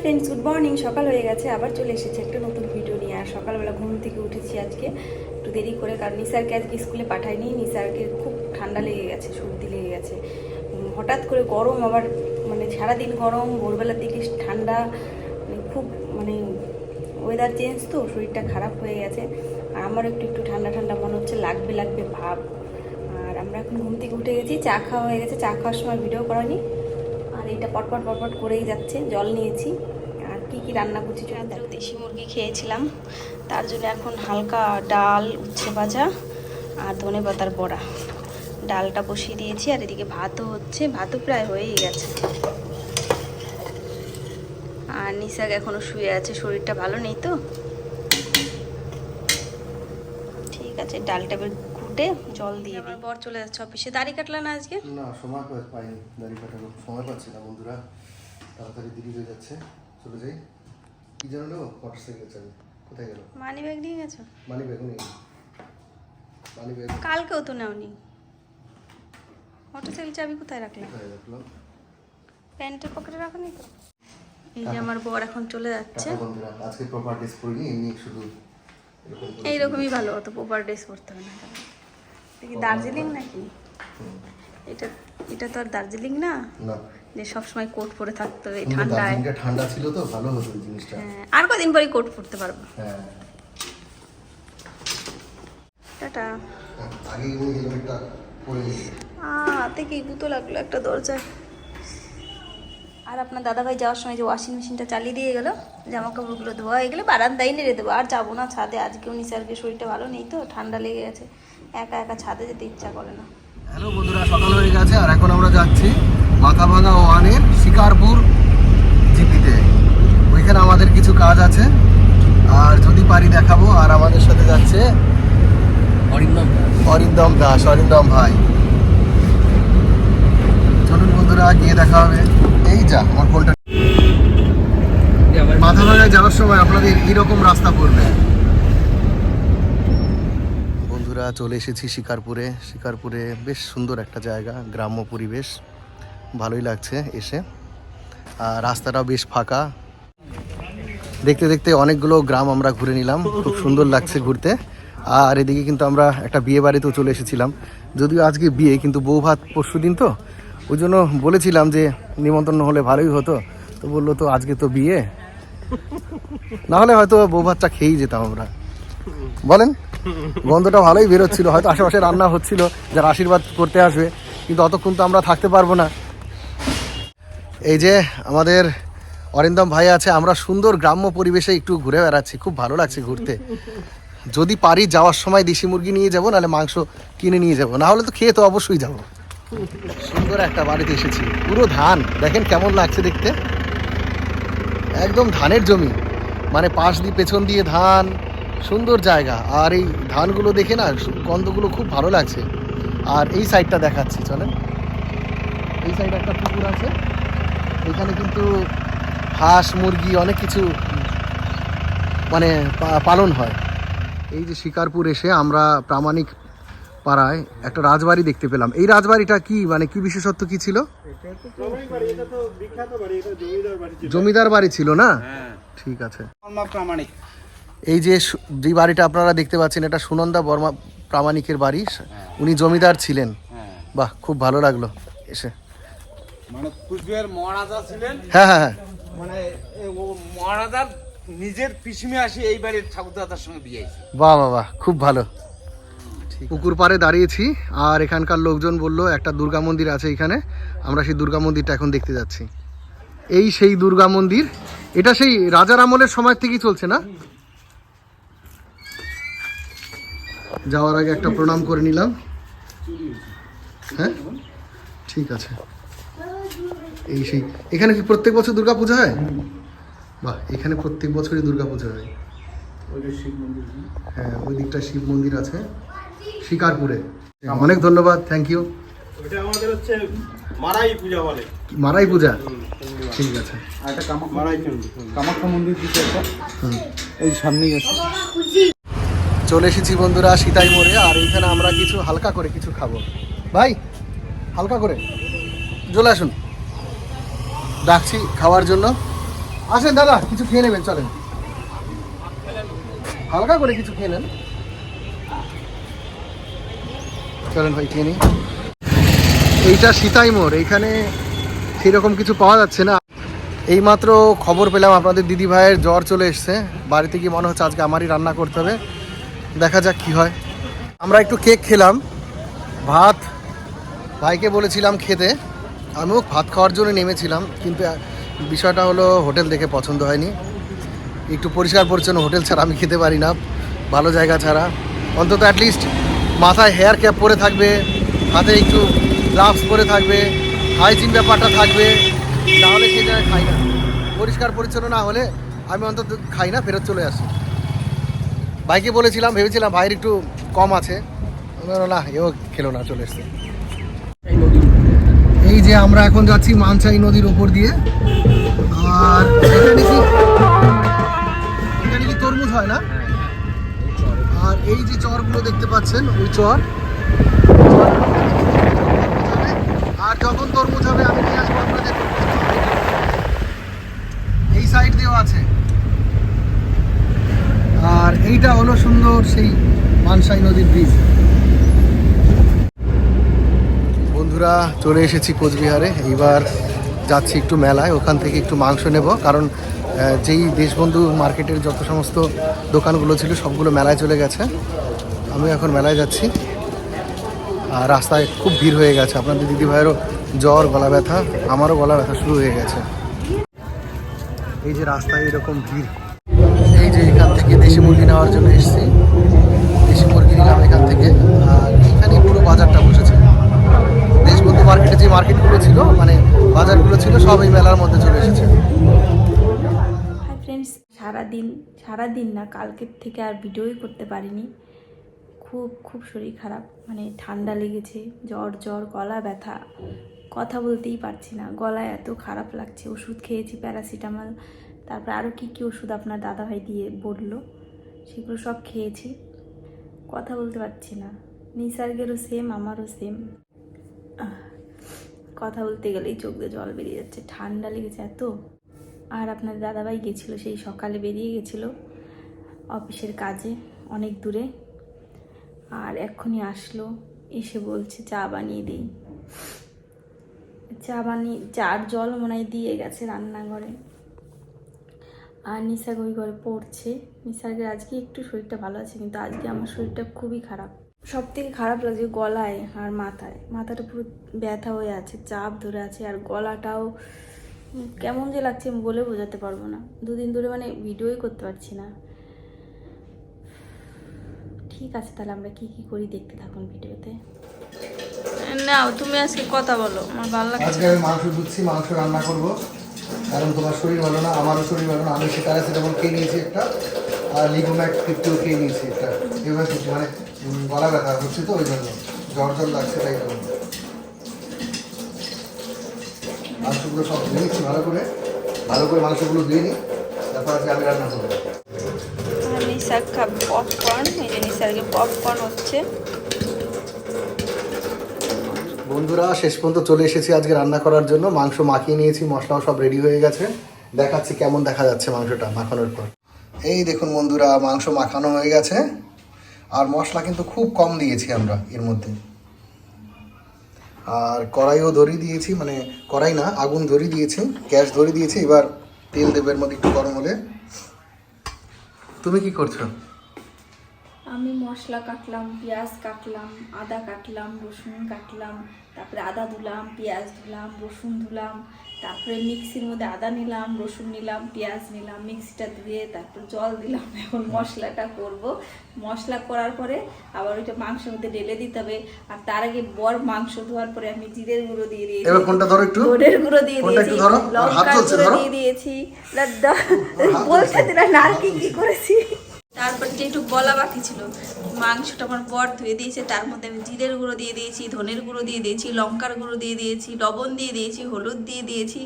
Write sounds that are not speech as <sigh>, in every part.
Friends good morning সকাল হয়ে গেছে, আবার চলে এসেছে একটা নতুন ভিডিও নিয়ে। আর সকালবেলা ঘুম থেকে উঠেছি আজকে, একটু দেরি করে, কারণ নিসারকে আজকে স্কুলে পাঠাইনি, নিসারকে খুব ঠান্ডা লেগে গেছে, সর্দি লেগে গেছে। হঠাৎ করে গরম আবার মানে সারাদিন গরম, ভোরবেলার দিকে ঠান্ডা মানে খুব মানে ওয়েদার চেঞ্জ তো, শরীরটা খারাপ হয়ে গেছে। আর আমার একটু একটু ঠান্ডা ঠান্ডা মনে হচ্ছে, লাগবে লাগবে ভাব। আর আমরা এখন ঘুম থেকে উঠে গেছি, চা খাওয়া হয়ে গেছে, চা খাওয়ার সময় ভিডিও করানি এটা পটপট পটপট করেই যাচ্ছে, জল নিয়েছি। আর কি কি রান্না করছি রাত্রে দেশি মুরগি খেয়েছিলাম, তার জন্য এখন হালকা ডাল উচ্ছে ভাজা আর ধনে পাতার বড়া। ডালটা বসিয়ে দিয়েছি আর এদিকে ভাতও হচ্ছে, ভাতও প্রায় হয়েই গেছে। আর নিশাক এখনও শুয়ে আছে, শরীরটা ভালো নেই তো? ঠিক আছে, ডালটা ঘুটে জল দিয়ে দিই। বর চলে যাচ্ছে অফিসে। দাড়ি কাটলা না আজকে? না সময় পাইনি। দাড়ি কাটানো সময় পাচ্ছি না বন্ধুরা। তাড়াতাড়ি দেরি হয়ে যাচ্ছে। চলে যাই। কি যেন নেব মোটর সাইকেল চাবি কোথায় গেল? মানি ব্যাগ নিয়ে গেছো? মানি ব্যাগ নেই মানি ব্যাগ কালকেও তো নেওনি। মোটরসাইকেল চাবি কোথায় রাখলে? কোথায় রাখলাম? প্যান্টের পকেটে রাখনি তো? এই যে আমার বর এখন চলে যাচ্ছে। বন্ধুরা আজকে প্রপার ড্রেস পরিনি এমনি শুধু এইরকমই ভালো অত প্রপার ড্রেস করতে হবে না। দার্জিলিং নাকি? এটা এটা তো আর দার্জিলিং না? না। যে সবসময় কোট পরে থাকতে হবে এই ঠান্ডায়। ঠান্ডা ছিল তো ভালো হতো জিনিসটা। হ্যাঁ আর কদিন পরেই কোট পরতে পারব। হ্যাঁ। টাটা। হ্যাঁ, আগে হেলমেটটা পরে হাতে কি গুঁতো লাগল একটা দরজায়? আর আপনার দাদাভাই যাওয়ার সময় যে ওয়াশিং মেশিনটা চালিয়ে দিয়ে গেল জামা কাপড়গুলো ধোয়া হয়ে গেলে বারান্দায় নেড়ে দেবো। আর যাব না ছাদে আজকেও নিসারকে শরীরটা ভালো নেই তো ঠান্ডা লেগে গেছে। একা একা ছাদে যেতে ইচ্ছা করে না। হ্যালো বন্ধুরা সকাল হয়ে গেছে আর এখন আমরা যাচ্ছি মাথাভাঙা ওয়ানের শিকারপুর জিপিতে। ওইখানে আমাদের কিছু কাজ আছে। আর যদি পারি দেখাবো আর আমাদের সাথে যাচ্ছে অরিন্দম অরিন্দম দাস অরিন্দম ভাই। চলুন বন্ধুরা গিয়ে দেখা হবে। এই যা আমার ফোনটা মাথাভাঙায় যাওয়ার সময় আপনাদের এইরকম রাস্তা পড়বে? বন্ধুরা, চলে এসেছি শিকারপুরে। শিকারপুরে বেশ সুন্দর একটা জায়গা, গ্রাম্য পরিবেশ। ভালোই লাগছে এসে। আর রাস্তাটাও বেশ ফাঁকা। দেখতে দেখতে অনেকগুলো গ্রাম আমরা ঘুরে নিলাম। খুব সুন্দর লাগছে ঘুরতে। আর এদিকে কিন্তু আমরা একটা বিয়ে বাড়িতেও চলে এসেছিলাম। যদিও আজকে বিয়ে, কিন্তু বউ ভাত পরশু দিন তো। ওই জন্য বলেছিলাম যে নিমন্ত্রণ হলে ভালোই হতো। তো বলল, তো আজকে তো বিয়ে। না হলে হয়তো বউ ভাতটা খেয়েই যেতাম আমরা। বলেন? গন্ধটা ভালোই বেরোচ্ছিল, হয়তো আশেপাশে রান্না হচ্ছিল, যারা আশীর্বাদ করতে আসবে, কিন্তু অতক্ষণ তো আমরা থাকতে পারব না। এই যে আমাদের অরিন্দম ভাই আছে, আমরা সুন্দর গ্রাম্য পরিবেশে একটু ঘুরে বেড়াচ্ছি, খুব ভালো লাগছে ঘুরতে। যদি পারি যাওয়ার সময় দেশি মুরগি নিয়ে যাব, নাহলে মাংস কিনে নিয়ে যাব, না হলে তো খেয়ে তো অবশ্যই যাব। সুন্দর একটা বাড়িতে এসেছি, পুরো ধান, দেখেন কেমন লাগছে দেখতে। একদম ধানের জমি মানে পাশ দিয়ে পেছন দিয়ে ধান সুন্দর জায়গা। আর এই ধানগুলো দেখে না গন্ধগুলো খুব ভালো লাগছে। আর এই সাইডটা দেখাচ্ছি চলেন। এই সাইডে একটা পুকুর আছে। এখানে কিন্তু হাঁস মুরগি অনেক কিছু মানে পালন হয়। এই যে শিকারপুর এসে আমরা প্রামাণিক পাড়ায় একটা রাজবাড়ি দেখতে পেলাম। এই রাজবাড়িটা কি মানে কি বিশেষত্ব কি ছিল? জমিদার বাড়ি ছিল। না? হ্যাঁ। ঠিক আছে। প্রামাণিক। এই যে যে বাড়িটা আপনারা দেখতে পাচ্ছেন এটা সুনন্দা বর্মা প্রামাণিকের বাড়ি। উনি জমিদার ছিলেন। হ্যাঁ। বাহ খুব ভালো লাগল এসে। মানে কুচবিহার মহারাজা ছিলেন? হ্যাঁ হ্যাঁ হ্যাঁ। মানে ও মহারাজার নিজের পিসিমে আসি এই বাড়ির ঠাকুরদাদার সঙ্গে বিয়ে বাহ বাহ বাহ খুব ভালো। পুকুর পাড়ে দাঁড়িয়েছি আর এখানকার লোকজন বলল একটা দুর্গা মন্দির আছে এখানে। আমরা সেই দুর্গা মন্দিরটা এখন দেখতে যাচ্ছি। এই সেই দুর্গা মন্দির এটা সেই রাজার আমলের সময় থেকেই চলছে না? যাওয়ার আগে একটা প্রণাম করে নিলাম। হ্যাঁ? ঠিক আছে। এই সেই এখানে কি প্রত্যেক বছর দুর্গা পূজা হয়? বাহ এখানে প্রত্যেক বছরই দুর্গা পূজা হয়। হ্যাঁ ওই দিকটা শিব মন্দির আছে। শিকারপুরে। অনেক ধন্যবাদ থ্যাংক ইউ ওটা আমাদের হচ্ছে মারাই পূজা ঠিক আছে। কামাখ্যা মন্দির হুম। এই সামনেই আছে। চলে এসেছি বন্ধুরা সীতাই মোড়ে, আর এইখানে আমরা কিছু হালকা করে কিছু খাব। ভাই, হালকা করে। চলে আসুন। ডাকছি খাওয়ার জন্য। আসেন দাদা, কিছু খেয়ে নেবেন, চলেন। হালকা করে কিছু খেয়ে নেন। চলেন ভাই, খেয়ে নিই। এইটা সীতাই মোড় এইখানে সেরকম কিছু পাওয়া যাচ্ছে না। এইমাত্র খবর পেলাম আপনাদের দিদি ভাইয়ের জ্বর চলে এসছে। বাড়িতে গিয়ে মনে হচ্ছে আজকে আমারই রান্না করতে হবে। দেখা যাক কি হয়। আমরা একটু কেক খেলাম। ভাত ভাইকে বলেছিলাম খেতে। আমিও ভাত খাওয়ার জন্য নেমেছিলাম, কিন্তু বিষয়টা হলো হোটেল দেখে পছন্দ হয়নি। একটু পরিষ্কার পরিচ্ছন্ন হোটেল ছাড়া আমি খেতে পারি না, ভালো জায়গা ছাড়া। অন্তত অ্যাটলিস্ট মাথায় হেয়ার ক্যাপ পরে থাকবে, হাতে একটু গ্লাভস পরে থাকবে হাইজিন ব্যাপারটা থাকবে, তাহলে সে জায়গায় খাই না। পরিষ্কার পরিচ্ছন্ন না হলে আমি অন্তত খাই না, ফেরত চলে আসি। ভাইকে বলেছিলাম, ভেবেছিলাম ভাইয়ের একটু কম আছে। না, এও খেলো না, চলে এসছে। এই যে আমরা এখন যাচ্ছি মানসাই নদীর ওপর দিয়ে। আর কি তরমুজ হয় না? আর এই যে চরগুলো দেখতে পাচ্ছেন, ওই চর। আর যখন তরমুজ হবে, আমি নিয়ে আসব আপনাদের। এই সাইড দিয়েও আছে। আর এইটা হলো সুন্দর সেই মানসাই নদীর ব্রিজ বন্ধুরা, চলে এসেছি কোচবিহারে। এইবার যাচ্ছি একটু মেলায়, ওখান থেকে একটু মাংস নেব। কারণ যেই দেশবন্ধু মার্কেটের যত সমস্ত দোকানগুলো ছিল, সবগুলো মেলায় চলে গেছে। আমি এখন মেলায় যাচ্ছি। আর রাস্তায় খুব ভিড় হয়ে গেছে। আপনাদের দিদি ভাইয়েরও জ্বর, গলা ব্যথা, আমারও গলা ব্যথা শুরু হয়ে গেছে। এই যে রাস্তায় এরকম ভিড়। থেকে দেশি মুরগি নেওয়ার জন্য এসেছি। দেশি মুরগি নিলাম এখান থেকে। আর এখানে পুরো বাজারটা বসেছে। দেশবন্ধু মার্কেটে যে মার্কেটগুলো ছিল মানে বাজারগুলো ছিল, সব এই মেলার মধ্যে চলে এসেছে। ফ্রেন্ডস সারাদিন সারাদিন না, কালকের থেকে আর ভিডিওই করতে পারিনি। খুব খুব শরীর খারাপ মানে ঠান্ডা লেগেছে, জ্বর জ্বর, গলা ব্যথা, কথা বলতেই পারছি না। গলায় এত খারাপ লাগছে, ওষুধ খেয়েছি, প্যারাসিটামল তারপর আরও কী কী ওষুধ আপনার দাদাভাই দিয়ে বলল, সেগুলো সব খেয়েছি। কথা বলতে পারছি না। নিসার্গেরও সেম আমারও সেম কথা বলতে গেলেই চোখ দিয়ে জল বেরিয়ে যাচ্ছে। ঠান্ডা লেগেছে এত। আর আপনার দাদাভাই গেছিল, সেই সকালে বেরিয়ে গেছিল অফিসের কাজে অনেক দূরে। আর এক্ষুনি আসলো, এসে বলছে, চা বানিয়ে দিই। চা বানিয়ে, চার জল মনে হয় দিয়ে গেছে রান্নাঘরে। আর নিশাগ ওই ঘরে পড়ছে। নিশাগের আজকে একটু শরীরটা ভালো আছে কিন্তু আজকে আমার শরীরটা খুবই খারাপ। সব থেকে খারাপ লাগছে গলায় আর মাথায়। মাথাটা পুরো ব্যথা হয়ে আছে চাপ ধরে আছে আর গলাটাও কেমন যে লাগছে আমি বলে বোঝাতে পারব না। দুদিন ধরে মানে ভিডিওই করতে পারছি না। ঠিক আছে তাহলে আমরা কি কি করি দেখতে থাকুন ভিডিওতে। নাও তুমি আজকে কথা বলো আমার ভালো লাগছে আজকে আমি মাংস ধুচ্ছি মাংস রান্না করব। কারণ তোমার শরীর ভালো না, আমারও শরীর ভালো না, আমি সে প্যারাসিটামল খেয়ে নিয়েছি একটা, আর লিগোম্যাক ফিফটিও খেয়ে নিয়েছি একটা। এবার কিছু মানে গলা ব্যথা হচ্ছে তো ওই জন্য জ্বর জ্বর লাগছে তাই জন্য। মাংসগুলো সব ধুয়ে নিচ্ছি ভালো করে। ভালো করে মাংসগুলো ধুয়ে নিই, তারপর আজকে আমি রান্না করব। নিসার খাবে পপকর্ন এই যে নিসারকে পপকর্ন হচ্ছে। বন্ধুরা, শেষ পর্যন্ত চলে এসেছি আজকে রান্না করার জন্য। মাংস মাখিয়ে নিয়েছি, মশলাও সব রেডি হয়ে গেছে। দেখাচ্ছি কেমন দেখা যাচ্ছে মাংসটা মাখানোর পর। এই দেখুন বন্ধুরা, মাংস মাখানো হয়ে গেছে। আর মশলা কিন্তু খুব কম দিয়েছি আমরা এর মধ্যে। আর কড়াইও ধরিয়ে দিয়েছি মানে কড়াই না, আগুন ধরিয়ে দিয়েছি, গ্যাস ধরিয়ে দিয়েছি। এবার তেল দেবের মধ্যে একটু গরম হলে। তুমি কি করছ? আমি মশলা কাটলাম পেঁয়াজ কাটলাম আদা কাটলাম রসুন কাটলাম তারপরে আদা ধুলাম পেঁয়াজ ধুলাম রসুন ধুলাম তারপরে মিক্সির মধ্যে আদা নিলাম রসুন নিলাম পেঁয়াজ নিলাম মিক্সিটা ধুয়ে তারপর জল দিলাম। <laughs> এখন মশলাটা করব। মশলা করার পরে আবার ওইটা মাংসের মধ্যে ঢেলে দিতে হবে। আর তার আগে বর মাংস ধোয়ার পরে আমি জিরের গুঁড়ো দিয়ে দিয়েছি। এবার কোনটা ধরো একটু? ধনের গুঁড়ো দিয়ে দিয়েছি। লঙ্কার গুঁড়ো দিয়ে দিয়েছি। বলতে দিলাম না আর কি কি করেছি? যে একটু গলা বাকি ছিল মাংসটা আমার বর ধুয়ে দিয়েছে তার মধ্যে আমি জিরের গুঁড়ো দিয়ে দিয়েছি ধনের গুঁড়ো দিয়ে দিয়েছি লঙ্কার গুঁড়ো দিয়ে দিয়েছি লবণ দিয়ে দিয়েছি হলুদ দিয়ে দিয়েছি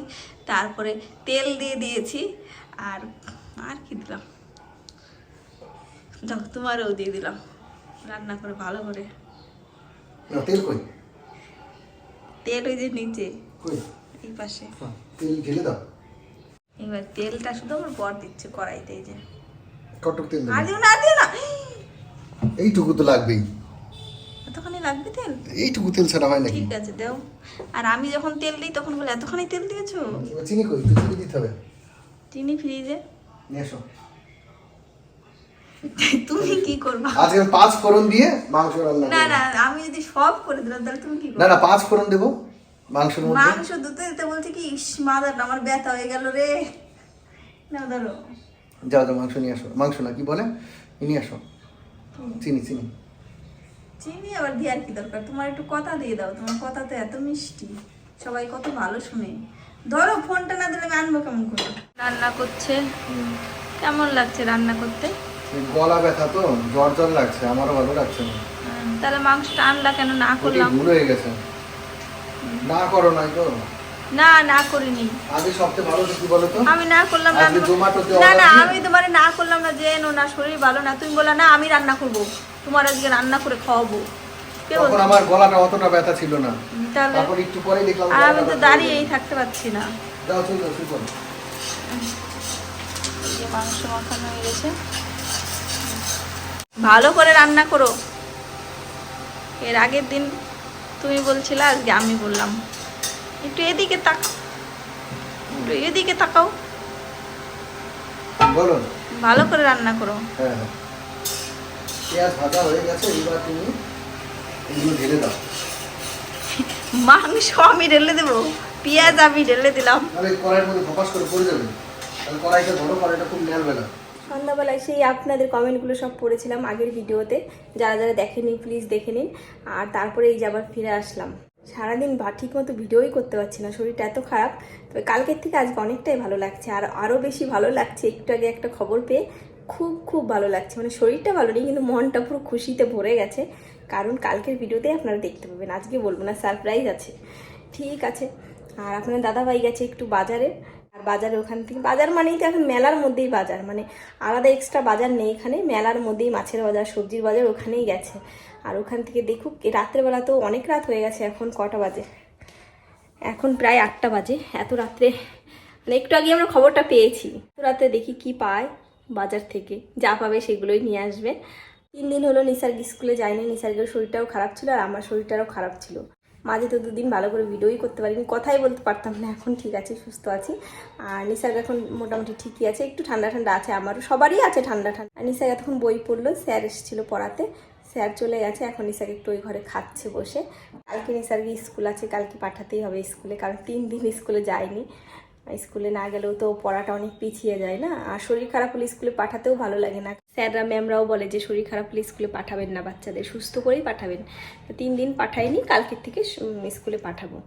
তারপরে তেল দিয়ে দিয়েছি আর আর কি দিলাম? যাও তোমারও দিয়ে দিলাম রান্না করে ভালো করে। তেল কই? তেল ওই যে নিচে এই পাশে। হ্যাঁ, তেল ঢেলে দাও। এবার তেলটা শুধু আমার বর দিচ্ছে কড়াইতে এই যে। কটক তেল আর দিও না আর দিও না। এইটুকু তো লাগবেই। এতখানি লাগবে তেল? এইটুকু তেল ছাড়া হয় নাকি? ঠিক আছে দাও। আর আমি যখন তেল দিই তখন বলে এতখানি তেল দিয়েছ? চিনি কই? তুই চিনি দিতে হবে। চিনি ফ্রিজে। নিয়ে এসো। তুমি কি করবা? আজকে পাঁচ ফোড়ন দিয়ে মাংস রান্না না না আমি যদি সব করে দিলাম তাহলে তুমি কি করবে না পাঁচ ফোড়ন দেবো মাংসের মধ্যে। মাংস দুধে দিতে বলছে কি ইস মাদারটা আমার ব্যথা হয়ে গেল রে। না ধরো। যাও যাও মাংস নিয়ে আসো। মাংস না কি বলে? নিয়ে আসো। চিনি চিনি। চিনি আবার দিয়ে আর কি দরকার? তোমার একটু কথা দিয়ে দাও। তোমার কথা তো এত মিষ্টি। সবাই কত ভালো শুনে। ধরো ফোনটা না দিলে আমি আনব কেমন করে? রান্না করছে। কেমন লাগছে রান্না করতে? গলা ব্যথা তো জ্বর জ্বর লাগছে। আমারও ভালো লাগছে না। তাহলে মাংসটা আনলা কেন? না করলাম। ভুল হয়ে গেছে। না করো নাই তো। না না করিনি। আগে সবচেয়ে ভালো কি বলো তো আমি না করলাম না না না আমি তোমার না করলাম না যে না শরীর ভালো না। তুমি বললা না আমি রান্না করব। তোমার আজকে রান্না করে খাওয়াবো। তখন আমার গলাটা অতটা ব্যথা ছিল না। তারপর একটু পরে দেখলাম আমি তো দাঁড়িয়েই থাকতে পারছি না। যাও চলো শুরু করো মাংস মাখানো হয়ে গেছে। ভালো করে রান্না করো। এর আগের দিন তুমি বলছিলে আজকে আমি বললাম। একটু এদিকে তাকাও। একটু এদিকে তাকাও। বলো ভালো করে রান্না করো। হ্যাঁ হ্যাঁ। পেঁয়াজ ভাজা হয়ে গেছে এবার তুমি এগুলো ঢেলে দাও। মাংস আমি ঢেলে দেবো পেঁয়াজ আমি ঢেলে দিলাম। নাহলে কড়াইয়ের মধ্যে ফোকাস করে পড়ে যাবে। তাহলে কড়াইটা ধরো কড়াইটা খুব নেলবেলা সন্ধ্যাবেলায় সেই আপনাদের কমেন্টগুলো সব পড়েছিলাম আগের ভিডিওতে। যারা যারা দেখেনি প্লিজ দেখে নিন। আর তারপরে এই যে আবার ফিরে আসলাম। সারাদিন বা ঠিক মতো ভিডিওই করতে পারছি না, শরীরটা এত খারাপ। তবে কালকের থেকে আজকে অনেকটাই ভালো লাগছে, আর আরও বেশি ভালো লাগছে, একটু আগে একটা খবর পেয়ে খুব খুব ভালো লাগছে। মানে শরীরটা ভালো নেই, কিন্তু মনটা পুরো খুশিতে ভরে গেছে। কারণ কালকের ভিডিওতে আপনারা দেখতে পাবেন, আজকে বলব না সারপ্রাইজ আছে। ঠিক আছে, আর আপনার দাদাভাই গেছে একটু বাজারে বাজারে ওখান থেকে, বাজার মানেই তো এখন মেলার মধ্যেই বাজার মানে আলাদা এক্সট্রা বাজার নেই এখানে, মেলার মধ্যেই মাছের বাজার, সবজির বাজার ওখানেই গেছে। আর ওখান থেকে দেখুক রাত্রেবেলা তো অনেক রাত হয়ে গেছে, এখন কটা বাজে? এখন প্রায় আটটা বাজে, এত রাত্রে মানে একটু আগে আমরা খবরটা পেয়েছি। এত রাত্রে দেখি কি পায় বাজার থেকে, যা পাবে সেগুলোই নিয়ে আসবে। তিন দিন হলো নিসার্গ স্কুলে যায়নি, নিসার্গের শরীরটাও খারাপ ছিল আর আমার শরীরটাও খারাপ ছিল। মাঝে তো দুদিন ভালো করে ভিডিওই করতে পারিনি, কথাই বলতে পারতাম না, এখন ঠিক আছে, সুস্থ আছি। আর নিসার্গ এখন মোটামুটি ঠিকই আছে, একটু ঠান্ডা ঠান্ডা আছে আমারও, সবারই আছে ঠান্ডা ঠান্ডা। আর নিসার্গ এখন বই পড়ল, স্যার এসেছিল পড়াতে, স্যার চলে গেছে, এখন নিসার একটু ওই ঘরে খাচ্ছে বসে। কালকে নিসার স্কুল আছে, কালকে পাঠাতেই হবে স্কুলে, কারণ তিন দিন স্কুলে যায়নি। স্কুলে না গেলেও তো পড়াটা অনেক পিছিয়ে যায়, না? আর শরীর খারাপ হলে স্কুলে পাঠাতেও ভালো লাগে না। স্যাররা, ম্যামরাও বলে যে শরীর খারাপ হলে স্কুলে পাঠাবেন না, বাচ্চাদের সুস্থ করেই পাঠাবেন। তিন দিন পাঠাইনি, কালকের থেকে স্কুলে পাঠাবো।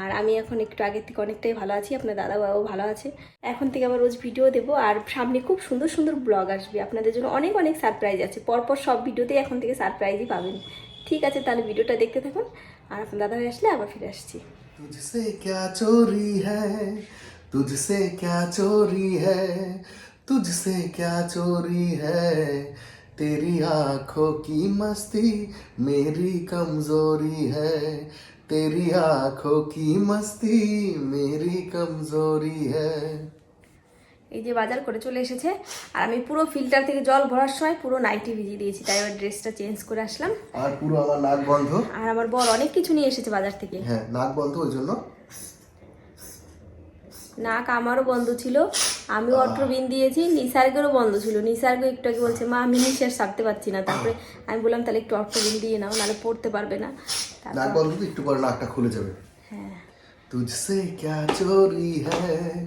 আর আমি এখন একটু আগের থেকে অনেকটাই ভালো আছি, আপনার দাদা বাবাও ভালো আছে। এখন থেকে আবার রোজ ভিডিও দেবো, আর সামনে খুব সুন্দর সুন্দর ব্লগ আসবে। আপনাদের জন্য অনেক অনেক সারপ্রাইজ আছে, পরপর সব ভিডিওতেই এখন থেকে সারপ্রাইজই পাবেন। ঠিক আছে, তাহলে ভিডিওটা দেখতে থাকুন। আর আপনার দাদা আসলে আবার ফিরে আসছি। तुझसे क्या चोरी है? तुझसे क्या चोरी है? तुझसे क्या चोरी है? तेरी आँखों की मस्ती मेरी कमज़ोरी है। तेरी आँखों की मस्ती मेरी कमज़ोरी है। এই যে বাজার করে চলে এসেছে। আর আমি পুরো ফিল্টার থেকে জল ভরার সময় পুরো নাইটি ভিজিয়ে দিয়েছি তাই ওই ড্রেসটা চেঞ্জ করে আসলাম। আর পুরো আমার নাক বন্ধ। আর আমার বর অনেক কিছু নিয়ে এসেছে বাজার থেকে। হ্যাঁ নাক বন্ধ ওই জন্য। নাক আমারও বন্ধ ছিল আমি অট্রোবিন দিয়েছি নিসার্গেরও বন্ধ ছিল। নিসার্গ একটু আগে বলছে মা আমি নিঃশ্বাস ছাড়তে পারছি না। তারপরে আমি বললাম তাহলে একটু অট্রোবিন দিয়ে নাও নাহলে পড়তে পারবে না। নাক বন্ধ একটু পরে নাকটা খুলে যাবে। হ্যাঁ। তুঝসে ক্যা চোরি হ্যায়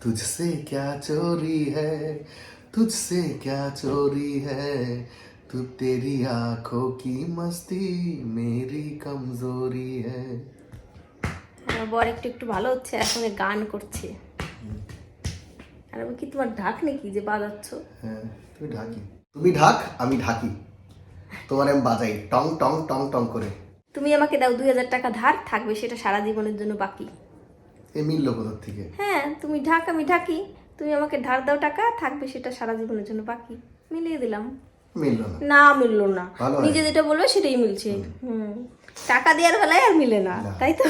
तुझसे क्या चोरी है तुझसे क्या चोरी है तू तेरी आंखों की मस्ती मेरी कमजोरी है আমার বর একটু একটু ভালো হচ্ছে আর সঙ্গে গান করছে আর আমি কি তোমার ঢাক নাকি যে বাজাচ্ছ হ্যাঁ তুমি ঢাকি তুমি ঢাক আমি ঢাকি তোমার আমি বাজাই টং টং টং টং করে তুমি আমাকে দাও দুই হাজার টাকা ধার থাকবে সেটা সারা জীবনের জন্য বাকি এ মিলল কোথার থেকে। হ্যাঁ তুমি ঢাক আমি ঢাকি। তুমি আমাকে ধার দাও টাকা থাকবে সেটা সারা জীবনের জন্য বাকি। মিলিয়ে দিলাম। মিলল না। না মিললো না। নিজে যেটা বলবে সেটাই মিলছে। হুম। টাকা দেওয়ার বেলায় আর মিলে না। তাই তো?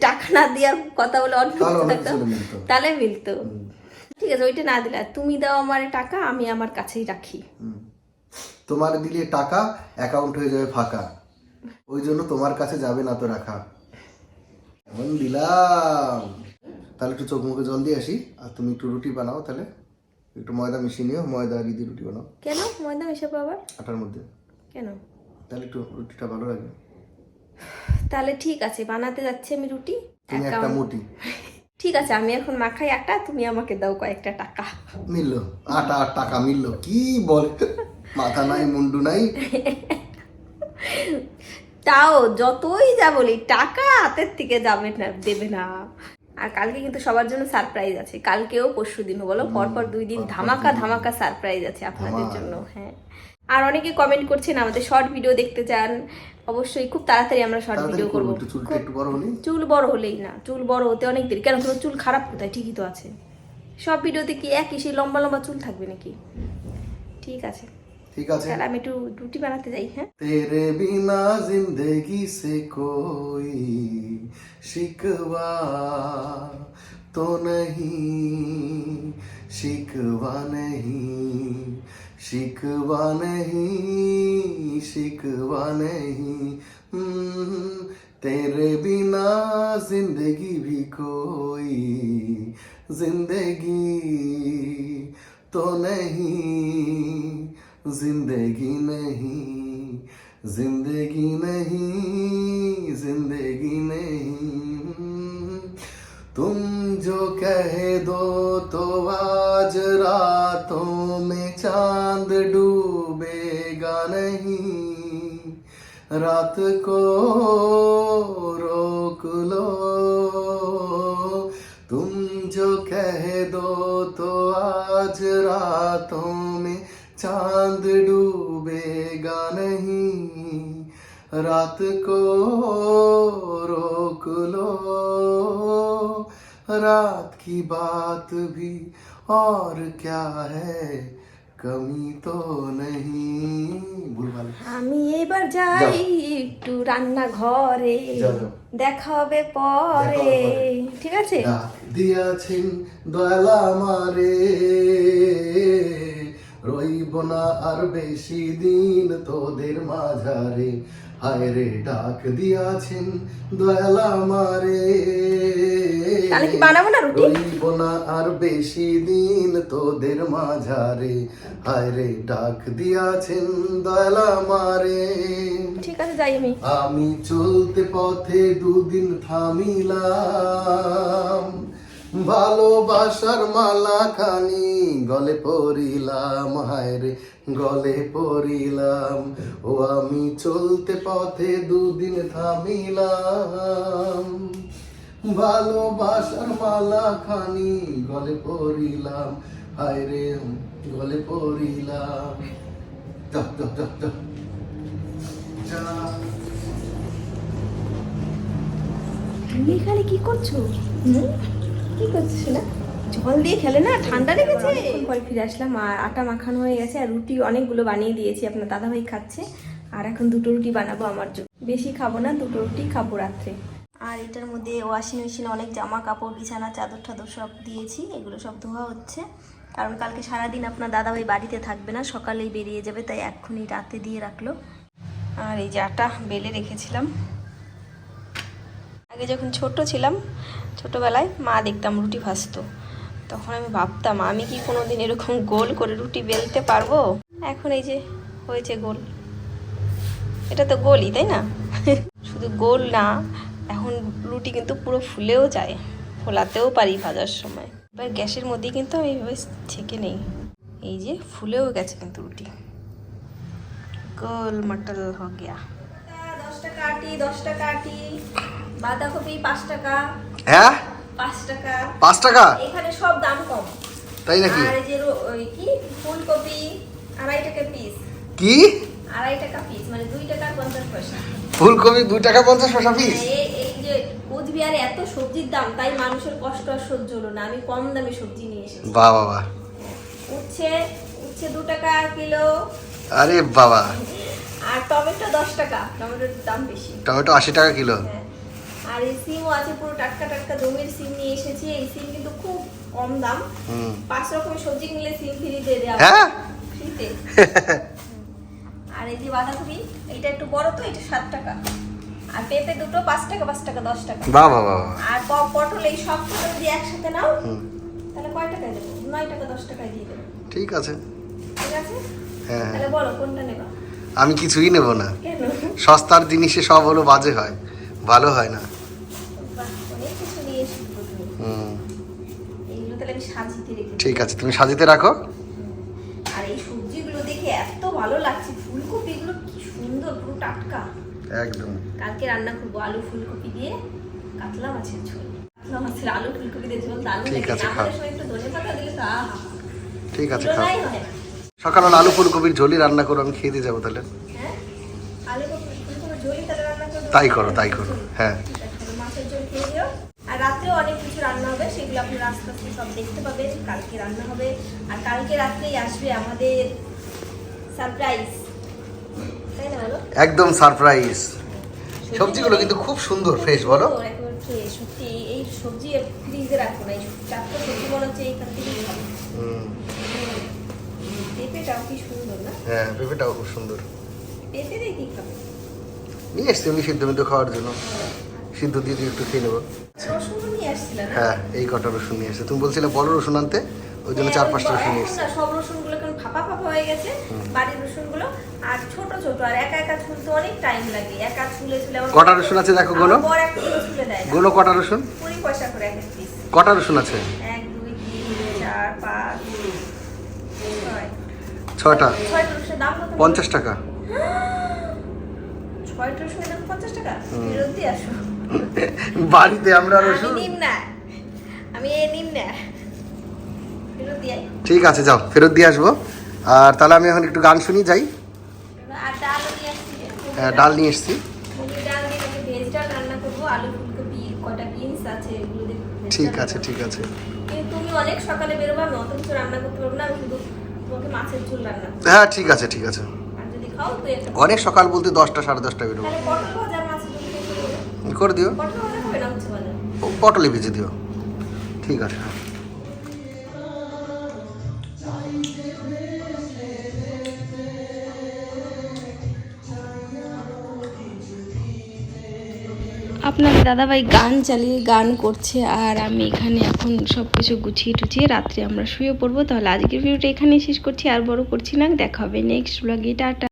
টাকা না দেওয়ার কথা বলে অন্য তাহলে মিলতো। ঠিক আছে ওইটা না দিলে তুমি দাও আমার টাকা আমি আমার কাছেই রাখি। তোমার দিলে টাকা অ্যাকাউন্ট হয়ে যাবে ফাঁকা। ওই জন্য তোমার কাছে যাবে না তো রাখা। এমন দিলাম। তাহলে একটু চোখ মুখে জল দিয়ে আসি। আর তুমি একটু রুটি বানাও তাহলে। একটু ময়দা মিশিয়ে নিও ময়দা আর দিয়ে রুটি বানাও। কেন? ময়দা মেশাবো আবার? আটার মধ্যে। কেন? তাহলে একটু রুটিটা ভালো লাগবে তাহলে ঠিক আছে বানাতে যাচ্ছি আমি রুটি। তুমি একটা মুটি। ঠিক আছে আমি এখন মাখাই আটা তুমি আমাকে দাও কয়েকটা টাকা। মিললো। আটা আর টাকা মিললো। কি বলে? মাথা নাই মুন্ডু নাই। <laughs> তাও যতই যা বলি টাকা হাতের থেকে যাবে না দেবে না। আর কালকে কিন্তু সবার জন্য সারপ্রাইজ আছে। কালকেও পরশু দিনও বলো? পরপর দুই দিন ধামাকা ধামাকা সারপ্রাইজ আছে আপনাদের জন্য হ্যাঁ। আর অনেকে কমেন্ট করছেন আমাদের শর্ট ভিডিও দেখতে চান। অবশ্যই খুব তাড়াতাড়ি আমরা শর্ট ভিডিও করব চুল বড় হলেই? না চুল বড় হতে অনেক দেরি। কেন তোমার চুল খারাপ কোথায়? ঠিকই তো আছে। সব ভিডিওতে কি একই সেই লম্বা লম্বা চুল থাকবে নাকি? ঠিক আছে। ঠিক আছে তাহলে আমি একটু রুটি বানাতে যাই হ্যাঁ तेरे बिना जिंदगी से कोई शिकवा तो नहीं शिकवा नहीं शिकवा नहीं शिकवा नहीं हम्म, तेरे बिना जिंदगी भी कोई जिंदगी तो नहीं ज़िंदगी नहीं ज़िंदगी नहीं ज़िंदगी नहीं। तुम जो कह दो तो आज रातों में चाँद डूबेगा नहीं। रात को रोक लो। तुम जो कह दो तो आज रातों में चांद डूबेगा नहीं रात को रोक लो रात की बात भी और क्या है कमी तो नहीं भूलभाल আমি এবার যাই একটু রান্না ঘরে যাও, যাও। দেখা হবে পরে দেখা হবে পরে। ঠিক আছে ডাক দিয়াছেন দয়ালা মারে রইব না আর বেশি দিন তোদের মাঝারে। হায় রে ডাক দিয়াছেন দয়ালা মারে? রইব না আর বেশি দিন তোদের মাঝারে। হায় রে ডাক দিয়াছেন দয়ালা মারে ঠিক আছে যাই আমি। আমি চলতে পথে দুদিন থামিলাম। ভালোবাসার মালা খানি গলে পরিলাম হায়রে গলে পড়িলাম। ও আমি চলতে পথে দুদিন থামিলাম। ভালোবাসার মালা খানি গলে পরিলাম হায়রে গলে পড়িলাম। তুমি এখানে কি করছ? কি করছিস না জল দিয়ে খেলে না? ঠান্ডা লেগেছে? পরে ফিরে আসলাম আর আটা মাখানো হয়ে গেছে আর রুটি অনেকগুলো বানিয়ে দিয়েছি আপনার দাদাভাই খাচ্ছে আর এখন দুটো রুটি বানাবো আমার জন্য। বেশি খাব না দুটো রুটি খাব রাত্রে। আর এটার মধ্যে ওয়াশিং মেশিনে অনেক জামা কাপড় বিছানা চাদর টাদর সব দিয়েছি এগুলো সব ধোয়া হচ্ছে। কারণ কালকে সারাদিন আপনার দাদাভাই বাড়িতে থাকবে না সকালেই বেরিয়ে যাবে তাই এক্ষুনি রাতে দিয়ে রাখল। আর এই যে আটা বেলে রেখেছিলাম। আগে যখন ছোট ছিলাম, ছোটবেলায় মা দেখতাম রুটি ভাজতো। তখন আমি ভাবতাম, আমি কি কোনোদিন এরকম গোল করে রুটি বেলতে পারব? এখন এই যে হয়েছে গোল। এটা তো গোলই, তাই না? <laughs> শুধু গোল না, এখন রুটি কিন্তু পুরো ফুলেও যায়, ফোলাতেও পারি ভাজার সময়। এবার গ্যাসের মধ্যেই কিন্তু আমি এভাবে ছেঁকে নেই। এই যে ফুলেও গেছে কিন্তু রুটি। গোল মটল হো গিয়া। দশটা কাটি, দশটা আটি বাঁধাকপি টাকা। হ্যাঁ? টাকা। টাকা? এখানে সব দাম কম। তাই নাকি? আর যে ওই কি? ফুলকপি আড়াই টাকা পিস কি? আড়াই টাকা পিস মানে টাকা পঞ্চাশ পয়সা। ফুলকপি টাকা পঞ্চাশ পয়সা পিস হ্যাঁ, এই এই যে কোচবিহারে এত সবজির দাম তাই মানুষের কষ্ট আর সহ্য হলো না। আমি কম দামে সবজি নিয়ে এসেছি। বাহ। উচ্ছে উচ্ছে দু টাকা কিলো। আরে বাবা। আর টমেটো দশ টাকা। টমেটোর দাম বেশি। টমেটো আশি টাকা কিলো। হ্যাঁ। আর এই সিমও আছে পুরো টাটকা টাটকা জমির সিম নিয়ে এসেছি। এই সিম কিন্তু খুব কম দাম। পাঁচ রকমের সবজি কিনলে সিম ফ্রিতে দেওয়া হ্যাঁ? ফ্রিতে। <laughs> আর এই যে বাঁধাকপি এটা একটু বড় তো এটা সাত টাকা। আর পেঁপে দুটো পাঁচ টাকা পাঁচ টাকা দশ টাকা। বাহ বাহ বাহ। আর পটল এই সব কটা যদি একসাথে নাও তাহলে কয় টাকায় দেবো? নয় টাকা দশ টাকায় দিয়ে দেবো। ঠিক আছে। ঠিক আছে? হ্যাঁ হ্যাঁ। তাহলে বলো কোনটা নেবা? আমি কিছুই নেব না। কেন? সস্তার জিনিসে সব হলো বাজে হয়। ভালো হয় না বাহ, অনেক কিছু নিয়ে এসেছি তো তুমি। হুম এইগুলো তাহলে আমি ঠিক আছে তুমি সাজিতে রাখো। আর এই সবজিগুলো দেখে এত ভালো লাগছে ফুলকপিগুলো কি সুন্দর পুরো টাটকা। একদম। কালকে রান্না করব আলু ফুলকপি দিয়ে কাতলা মাছের ঝোল। কাতলা মাছের আলু ফুলকপি দিয়ে ঝোল ঠিক আছে, খাও। একটু ধনে পাতা দিলে তো আহা। ঠিক আছে খাও। না। আলু ফুলকপির ঝোলই রান্না করো আমি খেয়ে দিয়ে যাব তাহলে। হ্যাঁ? তাই করো, তাই করো, হ্যাঁ। ঠিক আছে, তাহলে মাছের ঝোল খেয়ে রাত্রেও অনেক কিছু রান্না হবে সেগুলো আপনারা আস্তে আস্তে সব দেখতে পাবেন কালকে রান্না হবে। আর কালকে রাত্রেই আসবে আমাদের সারপ্রাইজ তাই না বলো? একদম সারপ্রাইজ সবজিগুলো কিন্তু খুব সুন্দর ফ্রেশ বলো? সত্যি এই- সবজি ফ্রিজে রাখো না এই চারটা সবজি মনে হচ্ছে এইখান থেকেই পেঁপেটাও কি সুন্দর না? হ্যাঁ পেঁপেটাও খুব সুন্দর। পেঁপে দিয়ে কি খাবে? নিয়ে এসছি এমনি সিদ্ধ খাওয়ার জন্য। সিদ্ধ দিয়ে দিয়ে একটু খেয়ে নেব। না? হ্যাঁ এই কটা রসুন নিয়ে এসছে তুমি বলছিলে বড় রসুন আনতে ওই জন্য চার পাঁচটা রসুন নিয়ে এসছে সব রসুনগুলো এখন ফাঁপা ফাঁপা হয়ে গেছে বাড়ির রসুনগুলো আর ছোট ছোট আর একা একা ছুলতে অনেক টাইম লাগে। একা ছুলে ছুলে কটা রসুন আছে দেখো গোনো? আমার বর এক কিলো ছুলে দেয় না। গোলো কটা রসুন? কুড়ি পয়সা করে এক পিস কটা রসুন আছে? এক দুই তিন চার পাঁচ ছয়। ছটা ছয়টা রসুনের দাম কত? পঞ্চাশ টাকা। ছয়টা রসুনের দাম পঞ্চাশ টাকা? দিয়ে আসো। বাড়িতে আমরা রসুন আমি এ নিম না। ঠিক আছে যাও ফেরত দিয়ে আসব। আর তাহলে আমি এখন একটু গান শুনি যাই। হ্যাঁ, ডাল নিয়ে এসছি। ঠিক আছে ঠিক আছে। তুমি অনেক সকালে বেরোবো আমি অত কিছু রান্না করতে পারব না আমি শুধু তোমাকে মাছের ঝোল রান্না হ্যাঁ ঠিক আছে ঠিক আছে। অনেক সকাল বলতে দশটা সাড়ে দশটা বেরোবো তাহলে পটল ভাজা আর মাছের ঝোল খেয়ে শুরু করব। করে দিও। পটল ভাজা দিও। ঠিক আছে। আপনার দাদাভাই গান চালিয়ে গান করছে আর আমি এখানে এখন সব কিছু গুছিয়ে টুছিয়ে রাত্রে আমরা শুয়ে পড়ব। তাহলে আজকের ভিডিওটা এখানেই শেষ করছি। আর বড় করছি না। দেখা হবে নেক্সট ব্লগে টাটা।